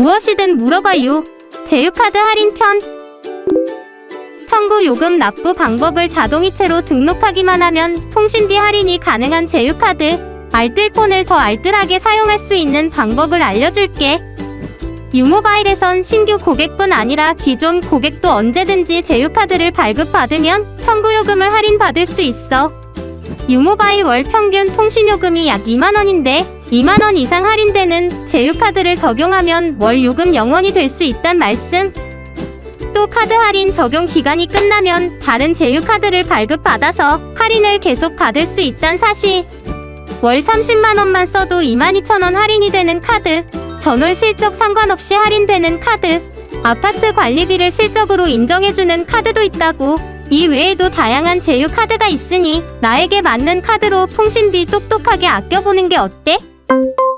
무엇이든 물어봐요. 제휴카드 할인 편. 청구 요금 납부 방법을 자동이체로 등록하기만 하면 통신비 할인이 가능한 제휴카드. 알뜰폰을 더 알뜰하게 사용할 수 있는 방법을 알려줄게. 유모바일에선 신규 고객뿐 아니라 기존 고객도 언제든지 제휴카드를 발급받으면 청구요금을 할인받을 수 있어. 유모바일 월 평균 통신요금이 약 2만원인데 2만원 이상 할인되는 제휴카드를 적용하면 월 요금 0원이 될 수 있단 말씀. 또 카드 할인 적용 기간이 끝나면 다른 제휴카드를 발급받아서 할인을 계속 받을 수 있단 사실. 월 30만원만 써도 22,000원 할인이 되는 카드. 전월 실적 상관없이 할인되는 카드. 아파트 관리비를 실적으로 인정해주는 카드도 있다고. 이 외에도 다양한 제휴 카드가 있으니 나에게 맞는 카드로 통신비 똑똑하게 아껴보는 게 어때? Thank you.